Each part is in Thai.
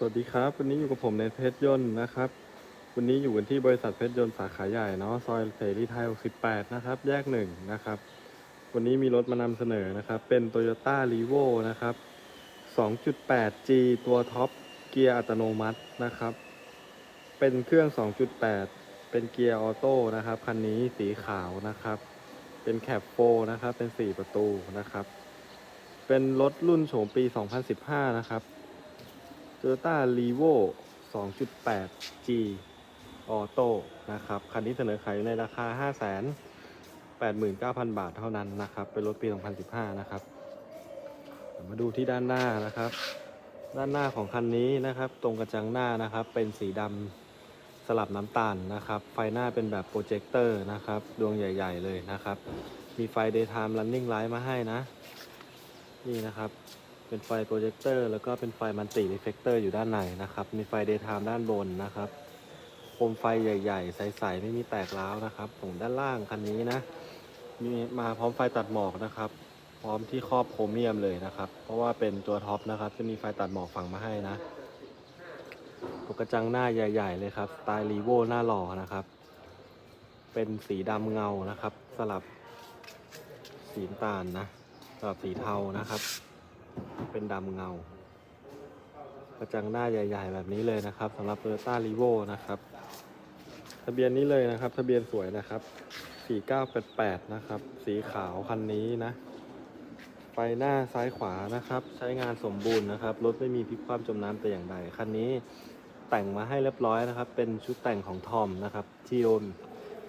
สวัสดีครับ วันนี้อยู่กับผมในเพชรยนต์นะครับ วันนี้อยู่กันที่บริษัทเพชรยนต์สาขาใหญ่เนาะซอยเสรีไทย 68 นะครับ แยกหนึ่งนะครับ วันนี้มีรถมานำเสนอนะครับ เป็น Toyota r e v o นะครับ 2.8G ตัวท็อปเกียร์อัตโนมัตินะครับ เป็นเครื่อง 2.8 เป็นเกียร์ออโต้นะครับ คันนี้สีขาวนะครับ เป็นแคปโฟนะครับ เป็น 4 ประตูนะครับ เป็นรถรุ่นโฉมปี 2015 นะครับ Toyota r e v o 2.8G Auto นะครับ คันนี้เสนอขายอยู่ในราคา 589,000 บาทเท่านั้นนะครับ เป็นรถปี 2015 นะครับ มาดูที่ด้านหน้านะครับ ด้านหน้าของคันนี้นะครับ ตรงกระจังหน้านะครับ เป็นสีดำสลับน้ำตาลนะครับ ไฟหน้าเป็นแบบโปรเจคเตอร์นะครับ ดวงใหญ่ ๆ เลยนะครับ มีไฟ daytime running light มาให้นะ นี่นะครับ เป็นไฟโปรเจคเตอร์แล้วก็เป็นไฟมัลติรีเฟกเตอร์อยู่ด้านในนะครับ มีไฟเดย์ไทม์ด้านบนนะครับโคมไฟใหญ่ๆ ใสๆ ไม่มีแตกร้าวนะครับตรงด้านล่างคันนี้นะมีมาพร้อมไฟตัดหมอกนะครับ พร้อมที่ครอบโครเมียมเลยนะครับ เพราะว่าเป็นตัวท็อปนะครับ จะมีไฟตัดหมอกฝั่งมาให้นะตัวกระจังหน้าใหญ่ ๆ เลยครับสไตล์รีโวหน้าหล่อนะครับ เป็นสีดำเงานะครับ สลับสีตาลนะสลับสีเทานะครับ เป็นดำเงา กระจังหน้าใหญ่ ๆ แบบนี้เลยนะครับสำหรับ Toyota r e v o นะครับ ทะเบียนนี้เลยนะครับ ทะเบียนสวยนะครับ 4988 นะครับ สีขาวคันนี้นะไฟหน้าซ้ายขวานะครับ ใช้งานสมบูรณ์นะครับ รถไม่มีพลิกคว่ำจมน้ำแต่อย่างใด คันนี้แต่งมาให้เรียบร้อยนะครับ เป็นชุดแต่งของทอมนะครับ TOM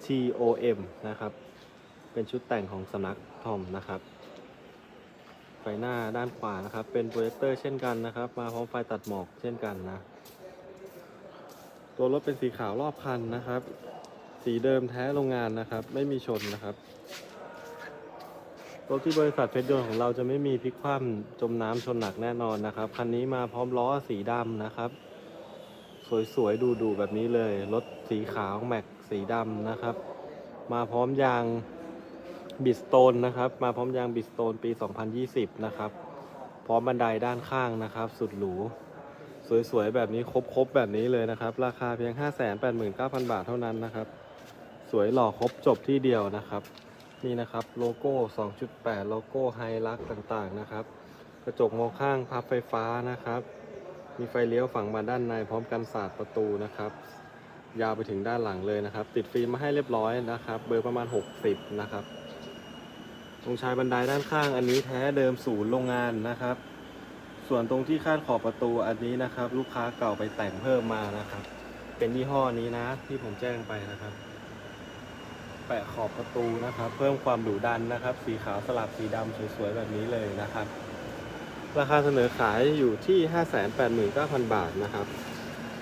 TOM นะครับ เป็นชุดแต่งของสำนักทอมนะครับ ไฟหน้าด้านขวานะครับ เป็นโปรเจคเตอร์เช่นกันนะครับ มาพร้อมไฟตัดหมอกเช่นกันนะ ตัวรถเป็นสีขาวรอบคันนะครับ สีเดิมแท้โรงงานนะครับ ไม่มีชนนะครับ รถที่บริษัทเพชรยนต์ของเราจะไม่มีพลิกคว่ำจมน้ำชนหนักแน่นอนนะครับ คันนี้มาพร้อมล้อสีดำนะครับ สวยๆดูๆแบบนี้เลย รถสีขาวแม็กสีดำนะครับ มาพร้อมยาง บิสโตนนะครับ มาพร้อมยางบิสโตนปี 2020 นะครับ พร้อมบันไดด้านข้างนะครับ สุดหรู สวยๆ แบบนี้ครบๆ แบบนี้เลยนะครับ ราคาเพียง 589,000 บาทเท่านั้นนะครับ สวยหล่อครบจบที่เดียวนะครับ นี่นะครับโลโก้ 2.8 โลโก้ไฮลักต่างๆ นะครับ กระจกมองข้างพับไฟฟ้านะครับ มีไฟเลี้ยวฝั่งมาด้านในพร้อมกันศาสตร์ประตูนะครับยาวไปถึงด้านหลังเลยนะครับ ติดฟิล์มมาให้เรียบร้อยนะครับ เบอร์ประมาณ 60 นะครับ ตรงชายบันไดด้านข้างอันนี้แท้เดิมศูนย์โรงงานนะครับ ส่วนตรงที่คาดขอบประตูอันนี้นะครับ ลูกค้าเก่าไปแต่งเพิ่มมานะครับ เป็นยี่ห้อนี้นะ ที่ผมแจ้งไปนะครับ แปะขอบประตูนะครับ เพิ่มความดุดันนะครับ สีขาวสลับสีดำสวยๆแบบนี้เลยนะครับ ราคาเสนอขายอยู่ที่ 589,000 บาทนะครับ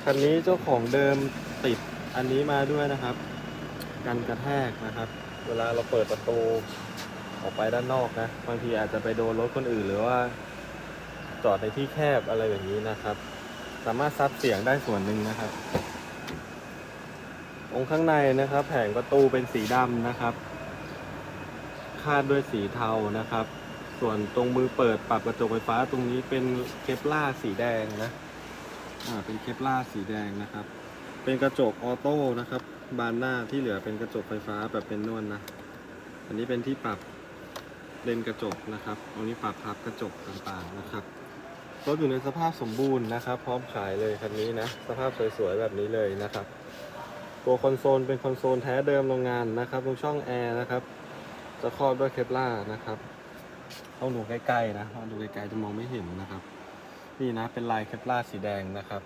คันนี้เจ้าของเดิมติดอันนี้มาด้วยนะครับ กันกระแทกนะครับ เวลาเราเปิดประตู ออกไปด้านนอกนะ บางทีอาจจะไปโดนรถคนอื่นหรือว่า จอดในที่แคบอะไรแบบนี้นะครับ สามารถซับเสียงได้ส่วนหนึ่งนะครับ องค์ข้างในนะครับ แผงประตูเป็นสีดำนะครับ คาดด้วยสีเทานะครับ ส่วนตรงมือเปิดปรับกระจกไฟฟ้าตรงนี้เป็นเคปล่าสีแดงนะอ่าเป็นเคปล่าสีแดงนะครับ เป็นกระจกออโต้นะครับ บานหน้าที่เหลือเป็นกระจกไฟฟ้าแบบเป็นนวลนะอันนี้เป็นที่ปรับ เลนกระจกนะครับตรงนี้ปรับพับกระจกต่างๆนะครับ รถอยู่ในสภาพสมบูรณ์นะครับ พร้อมขายเลยคันนี้นะ สภาพสวยๆแบบนี้เลยนะครับ ตัวคอนโซลเป็นคอนโซลแท้เดิมโรงงานนะครับตรงช่องแอร์นะครับ จะครอบด้วยเคปล่านะครับต้องดูใกล้ๆนะต้องดูไกลๆจะมองไม่เห็นนะครับ นี่นะเป็นลายเคปล่าสีแดงนะครับ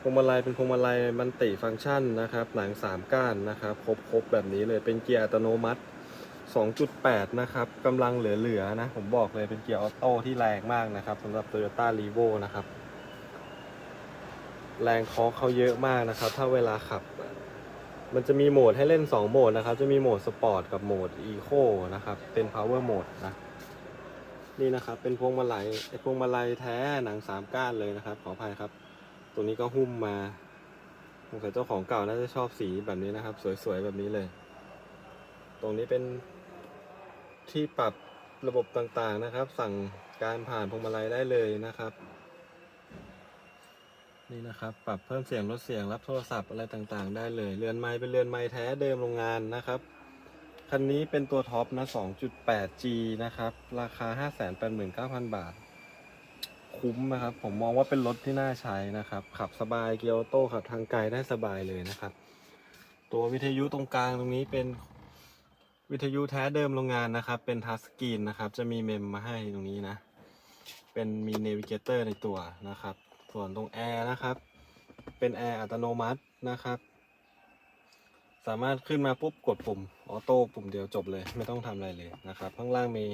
พวงมาลัยเป็นพวงมาลัยมันติฟังก์ชันนะครับ หนังสามก้านนะครับ ครบๆแบบนี้เลยเป็นเกียร์อัตโนมัติ 2.8 นะครับกำลังเหลือๆนะ ผมบอกเลยเป็นเกียร์ออโต้ที่แรงมากนะครับสำหรับ Toyota r e v o นะครับ แรงทอร์คเขาเยอะมากนะครับ ถ้าเวลาขับ มันจะมีโหมดให้เล่น 2 โหมดนะครับ จะมีโหมดสปอร์ตกับโหมดอีโคนะครับ เป็น power mode นะ นี่นะครับ เป็นพวงมาลัยไอพวงมาลัยแท้หนังสามก้านเลยนะครับ ขออภัยครับ ตัวนี้ก็หุ้มมาสงสัยเจ้าของเก่าน่าจะชอบสีแบบนี้นะครับ สวยๆแบบนี้เลย รงนี้เป็นที่ปรับระบบต่างๆนะครับ สั่งการผ่านพวงมาลัยได้เลยนะครับ นี่นะครับ ปรับเพิ่มเสียงลดเสียงรับโทรศัพท์อะไรต่างๆ ได้เลยเรือนไม้เป็นเรือนไม้แท้เดิมโรงงานนะครับคันนี้เป็นตัวท็อปนะ 2.8G นะครับ ราคา 589,000 บาท คุ้มนะครับ ผมมองว่าเป็นรถที่น่าใช้นะครับ ขับสบายเกียร์ออโต้ขับทางไกลได้สบายเลยนะครับ ตัววิทยุตรงกลางตรงนี้เป็น วิทยุแท้เดิมโรงงานนะครับ เป็นทัชสกรีนนะครับ จะมีเมมมาให้ตรงนี้นะ เป็นมีเนวิเกเตอร์ในตัวนะครับ ส่วนตรงแอร์นะครับ เป็นแอร์อัตโนมัตินะครับ สามารถขึ้นมาปุ๊บกดปุ่มออโต้ปุ่มเดียวจบเลย ไม่ต้องทำอะไรเลยนะครับ ข้างล่างมี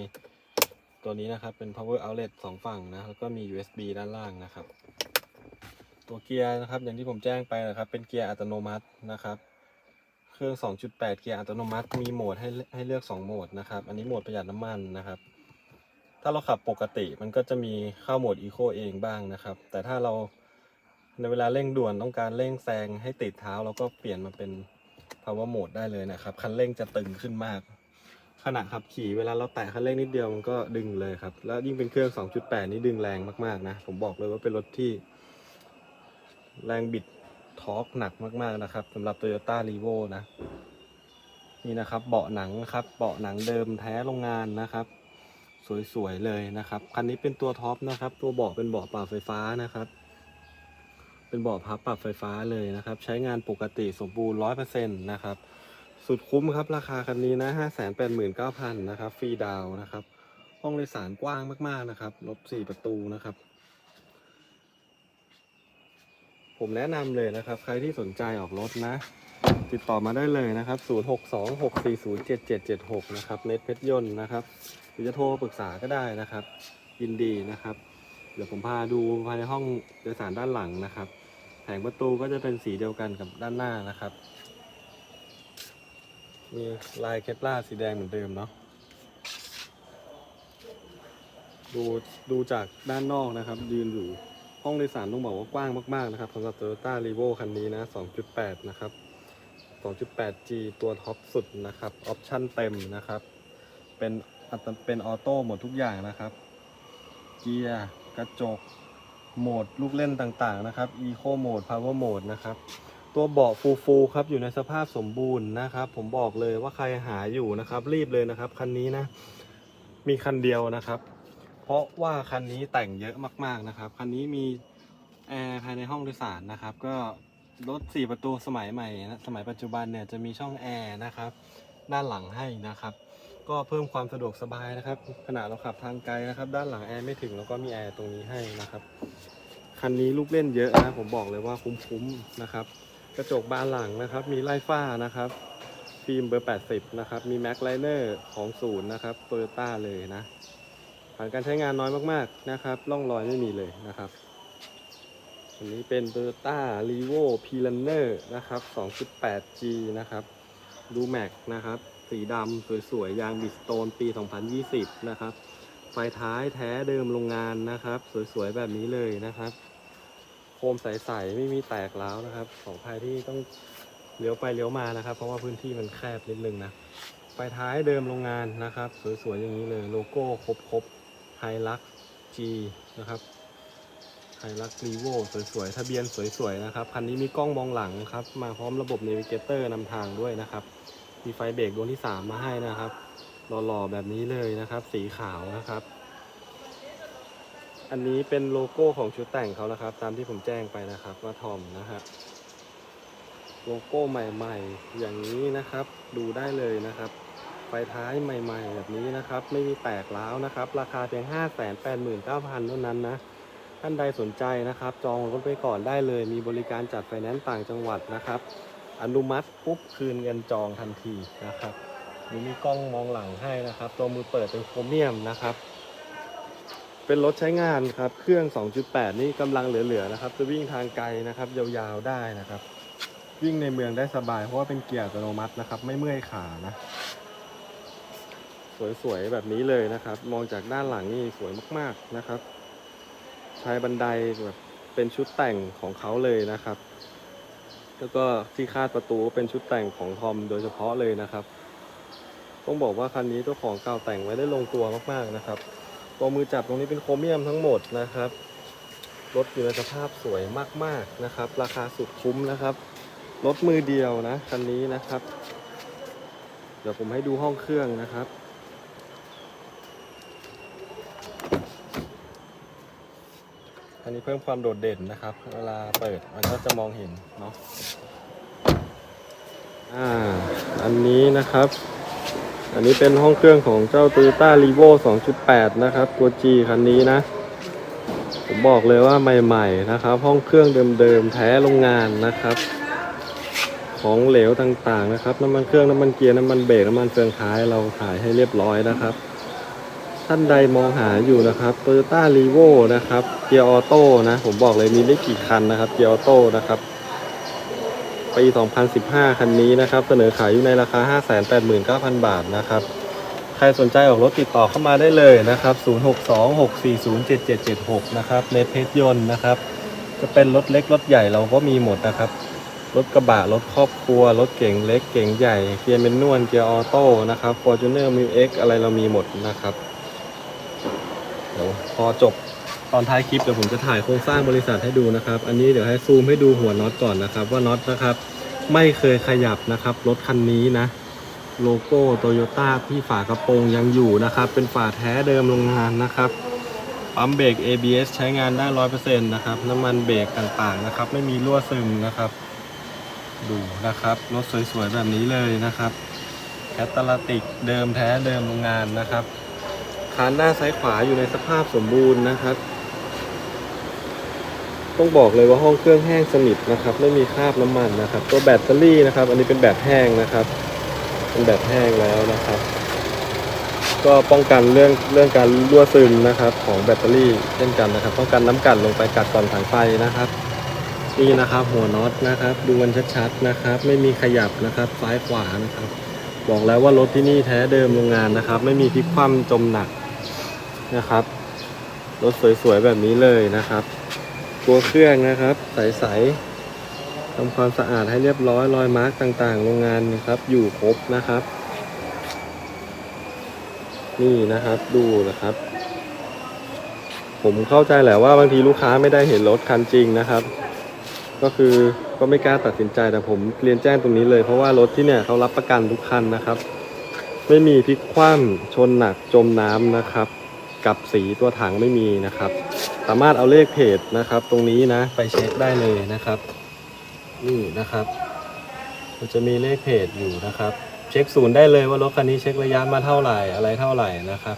ตัวนี้นะครับ เป็น power outlet สองฝั่งนะ แล้วก็มี USB ด้านล่างนะครับ ตัวเกียร์นะครับ อย่างที่ผมแจ้งไปนะครับ เป็นเกียร์อัตโนมัตินะครับ เครื่อง 2.8 เกียร์อัตโนมัติ มีโหมดให้ให้เลือก 2 โหมดนะครับ อันนี้โหมดประหยัดน้ำมันนะครับ ถ้าเราขับปกติมันก็จะมีเข้าโหมดอีโคเองบ้างนะครับ แต่ถ้าเราในเวลาเร่งด่วนต้องการเร่งแซงให้ติดเท้าเราก็เปลี่ยนมาเป็น power mode ได้เลยนะครับ คันเร่งจะตึงขึ้นมาก ขณะขับขี่เวลาเราแตะคันเร่งนิดเดียวมันก็ดึงเลยครับ แล้วยิ่งเป็นเครื่อง 2.8 นี่ดึงแรงมากๆนะ ผมบอกเลยว่าเป็นรถที่ แรงบิด ทอร์กหนักมากๆนะครับสำหรับ Toyota r e v o นะ นี่นะครับเบาะหนังครับเบาะหนังเดิมแท้โรงงานนะครับ สวยๆเลยนะครับคันนี้เป็นตัวท็อปนะครับ ตัวเบาะเป็นเบาะปรับไฟฟ้านะครับ เป็นเบาะพับปรับไฟฟ้าเลยนะครับ ใช้งานปกติสมบูรณ์ร้อยเปอร์เซ็นต์นะครับ สุดคุ้มครับราคาคันนี้นะห้าแสนแปดหมื่นเก้าพันนะครับฟรีดาวนะครับ ห้องโดยสารกว้างมากๆนะครับรถสี่ประตูนะครับ ผมแนะนำเลยนะครับ ใครที่สนใจออกรถนะ ติดต่อมาได้เลยนะครับ 0626407776 นะครับ เน็ตเพชรยนต์นะครับ หรือจะโทรปรึกษาก็ได้นะครับ ยินดีนะครับ เดี๋ยวผมพาดูภายในห้องโดยสารด้านหลังนะครับ แผงประตูก็จะเป็นสีเดียวกันกับด้านหน้านะครับ มีลายเคปลาร์สีแดงเหมือนเดิมเนาะดูดูจากด้านนอกนะครับ ยืนอยู่ ห้องโดยสารต้องบอกว่ากว้างมากๆนะครับสำหรับ Toyota r e v o คันนี้นะ 2.8 นะครับ 2.8G ตัวท็อปสุดนะครับออปชั่นเต็มนะครับ เป็นเป็นออโต้หมดทุกอย่างนะครับ เกียร์กระจกโหมดลูกเล่นต่างๆนะครับ Eco Mode Power Mode นะครับ ตัวเบาะฟูฟูๆครับอยู่ในสภาพสมบูรณ์นะครับ ผมบอกเลยว่าใครหาอยู่นะครับ รีบเลยนะครับ คันนี้นะ มีคันเดียวนะครับ ราะว่าคันนี้แต่งเยอะมากๆนะครับ คันนี้มีแอร์ภายในห้องโดยสารนะครับ ก็รถ4ประตูสมัยใหม่นะสมัยปัจจุบันเนี่ยจะมีช่องแอร์นะครับ ด้านหลังให้นะครับ ก็เพิ่มความสะดวกสบายนะครับขณะเราขับทางไกลนะครับ ด้านหลังแอร์ไม่ถึงแล้วก็มีแอร์ตรงนี้ให้นะครับคันนี้ลูกเล่นเยอะนะผมบอกเลยว่าคุ้มๆนะครับ กระจกบานหลังนะครับ มีไล่ฝ้านะครับฟิล์มเบอร์ 80 นะครับ มีแม็กไลเนอร์ของศูนย์นะครับโตโยต้าเลยนะ ผ่านการใช้งานน้อยมากๆนะครับร่องรอยไม่มีเลยนะครับอันนี้เป็น Toyota r e v o p l a n n e r นะครับ 2.8G นะครับ ดูแม็กนะครับ สีดำสวยๆ ยางบิสโตนปี 2020 นะครับ ไฟท้ายแท้เดิมโรงงานนะครับ สวยๆ แบบนี้เลยนะครับ โคมใสๆ ไม่มีแตกร้วนะครับ ของใครที่ต้องเลี้ยวไปเลี้ยวมานะครับ เพราะว่าพื้นที่มันแคบนิดนึงนะ ไฟท้ายเดิมโรงงานนะครับ สวยๆ อย่างนี้เลย โลโก้ครบๆ ไฮลัก G นะครับไฮลักรีโวสวยๆ ทะเบียนสวยๆ นะครับ คันนี้มีกล้องมองหลังครับ มาพร้อมระบบเนวิเกเตอร์นำทางด้วยนะครับ มีไฟเบรกดวงที่ 3 มาให้นะครับหล่อๆ แบบนี้เลยนะครับ สีขาวนะครับ อันนี้เป็นโลโก้ของชุดแต่งเขานะครับ ตามที่ผมแจ้งไปนะครับ ว่าทอมนะฮะโลโก้ใหม่ๆ อย่างนี้นะครับ ดูได้เลยนะครับ ไฟท้ายใหม่ ๆ แบบนี้นะครับ ไม่มีแตกร้าวนะครับ ราคาเพียง 5 8 9 0 0 0เท่านั้นนะ ท่านใดสนใจนะครับ จองรถไปก่อนได้เลย มีบริการจัดไฟแนนซ์ต่างจังหวัดนะครับ อนุมัติปุ๊บคืนเงินจองทันทีนะครับหรือมีกล้องมองหลังให้นะครับ ตัวมือเปิดเป็นโครเมียมนะครับ เป็นรถใช้งานครับ เครื่อง 2.8 นี่กำลังเหลือๆนะครับ จะวิ่งทางไกลนะครับ ยาวๆได้นะครับวิ่งในเมืองได้สบายเพราะว่าเป็นเกียร์อัตโนมัตินะครับ ไม่เมื่อยขานะ สวยๆแบบนี้เลยนะครับ มองจากด้านหลังนี่สวยมากๆนะครับ ใช้บันไดแบบเป็นชุดแต่งของเขาเลยนะครับ แล้วก็ที่คาดประตูก็เป็นชุดแต่งของทอมโดยเฉพาะเลยนะครับ ต้องบอกว่าคันนี้เจ้าของเก่าแต่งไว้ได้ลงตัวมากๆนะครับ ตัวมือจับตรงนี้เป็นโครเมียมทั้งหมดนะครับรถอยู่ในสภาพสวยมากๆนะครับ ราคาสุดคุ้มนะครับ รถมือเดียวนะคันนี้นะครับ เดี๋ยวผมให้ดูห้องเครื่องนะครับ นนี้เพิ่มความโดดเด่นนะครับ เวลาเปิดมันก็จะมองเห็นเนาะอ่าอันนี้นะครับ อันนี้เป็นห้องเครื่องของเจ้า Toyota r e v o 2.8 นะครับ ตัว G คันนี้นะ ผมบอกเลยว่าใหม่ๆนะครับ ห้องเครื่องเดิมๆแท้โรงงานนะครับ ของเหลวต่างๆนะครับ น้ำมันเครื่องน้ำมันเกียร์น้ำมันเบรกน้ำมันเฟืองท้ายเราถ่ายให้เรียบร้อยนะครับ ท่านใดมองหาอยู่นะครับ Toyota r e v o นะครับเกียร์ออโต้นะ ผมบอกเลยมีไม่กี่คันนะครับเกียร์ออโต้นะครับปี 2015 คันนี้นะครับ เสนอขายอยู่ในราคา 589,000 บาทนะครับ ใครสนใจออกรถติดต่อเข้ามาได้เลยนะครับ 0626407776 นะครับเนเพชรยนต์นะครับ จะเป็นรถเล็กรถใหญ่เราก็มีหมดนะครับรถกระบะรถครอบครัว รถเก๋งเล็กเก๋งใหญ่ เกียร์เมนนวลเกียร์ออโต้นะครับ Fortuner m u X อะไรเรามีหมดนะครับ ดี๋ยวพอจบตอนท้ายคลิปเดี๋ยวผมจะถ่ายโครงสร้างบริษัทให้ดูนะครับ อันนี้เดี๋ยวให้ซูมให้ดูหัวน็อตก่อนนะครับ ว่าน็อตนะครับ ไม่เคยขยับนะครับรถคันนี้นะ โลโก้โตโยต้าที่ฝากระโปรงยังอยู่นะครับ เป็นฝาแท้เดิมโรงงานนะครับปั๊มเบรก ABS ใช้งานได้ร้อยเปอร์เซ็นต์นะครับ น้ำมันเบรกต่างๆนะครับ ไม่มีรั่วซึมนะครับ ดูนะครับรถสวยๆแบบนี้เลยนะครับแคตตาลติกเดิมแท้เดิมโรงงานนะครับ คานหน้าซ้ายขวาอยู่ในสภาพสมบูรณ์นะครับ ต้องบอกเลยว่าห้องเครื่องแห้งสนิทนะครับ ไม่มีคราบน้ำมันนะครับ ตัวแบตเตอรี่นะครับ อันนี้เป็นแบบแห้งนะครับ เป็นแบบแห้งแล้วนะครับ ก็ป้องกันเรื่องเรื่องการรั่วซึมนะครับ ของแบตเตอรี่เช่นกันนะครับ ป้องกันน้ำกัดลงไปกัดก่อนถังไฟนะครับนี่นะครับ หัวน็อตนะครับ ดูมันชัดๆนะครับ ไม่มีขยับนะครับ ซ้ายขวานะครับบอกแล้วว่ารถที่นี่แท้เดิมโรงงานนะครับ ไม่มีพลิกคว่ำจมหนัก นะครับ รถสวยๆแบบนี้เลยนะครับ ตัวเครื่องนะครับ ใสๆทำความสะอาดให้เรียบร้อยรอยมาร์กต่างๆ โรงงานนะครับ อยู่ครบนะครับ นี่นะครับดูนะครับ ผมเข้าใจแหละว่าบางทีลูกค้าไม่ได้เห็นรถคันจริงนะครับ ก็คือก็ไม่กล้าตัดสินใจแต่ผมเรียนแจ้งตรงนี้เลย เพราะว่ารถที่เนี่ยเขารับประกันทุกคันนะครับ ไม่มีพลิกคว่ำชนหนักจมน้ำนะครับ กับสีตัวถังไม่มีนะครับ สามารถเอาเลขเพจนะครับ ตรงนี้นะไปเช็คได้เลยนะครับ นี่นะครับมันจะมีเลขเพจอยู่นะครับ เช็คศูนย์ได้เลยว่ารถคันนี้เช็คระยะมาเท่าไหร่อะไรเท่าไหร่นะครับ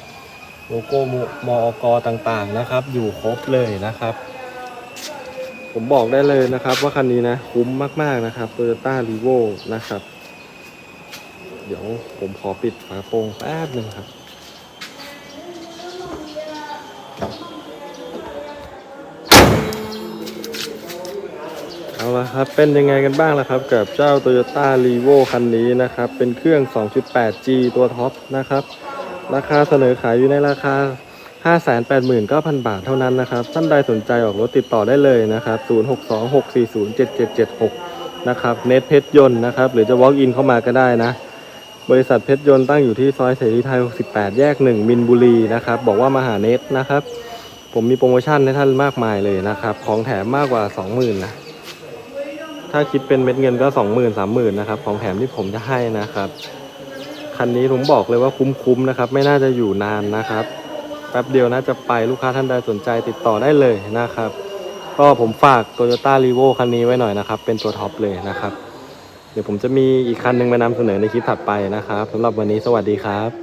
โลโก้มอกต่างๆนะครับ อยู่ครบเลยนะครับ ผมบอกได้เลยนะครับ ว่าคันนี้นะคุ้มมากๆนะครับ Toyota r e v o นะครับ เดี๋ยวผมขอปิดฝาโปรงแป๊บหนึ่งครับ เอาละครับ เป็นยังไงกันบ้างล่ะครับ กับเจ้า Toyota r e v o คันนี้นะครับ เป็นเครื่อง 2.8G ตัวท็อปนะครับ ราคาเสนอขายอยู่ในราคา 589,000 บาทเท่านั้นนะครับ ท่านใดสนใจออกรถติดต่อได้เลยนะครับ 0626407776 นะครับ เน็ตเพชรยนต์นะครับ หรือจะ walk in เข้ามาก็ได้นะ บริษัทเพชรยนต์ตั้งอยู่ที่ซอยเสรีไทย 68 แยก 1 มินบุรีนะครับ บอกว่ามาหาเน็ตนะครับ ผมมีโปรโมชั่นให้ท่านมากมายเลยนะครับ ของแถมมากกว่า 20,000นะ ถ้าคิดเป็นเม็ดเงินก็20,000 30,000นะครับ ของแถมที่ผมจะให้นะครับ คันนี้ผมบอกเลยว่าคุ้มๆนะครับ ไม่น่าจะอยู่นานนะครับแป๊บเดียวน่าจะไปลูกค้าท่านใดสนใจติดต่อได้เลยนะครับ ก็ผมฝาก Toyota r e v o คันนี้ไว้หน่อยนะครับ เป็นตัวท็อปเลยนะครับ เดี๋ยวผมจะมีอีกคันหนึ่งมานำเสนอในคลิปถัดไปนะครับสำหรับวันนี้สวัสดีครับ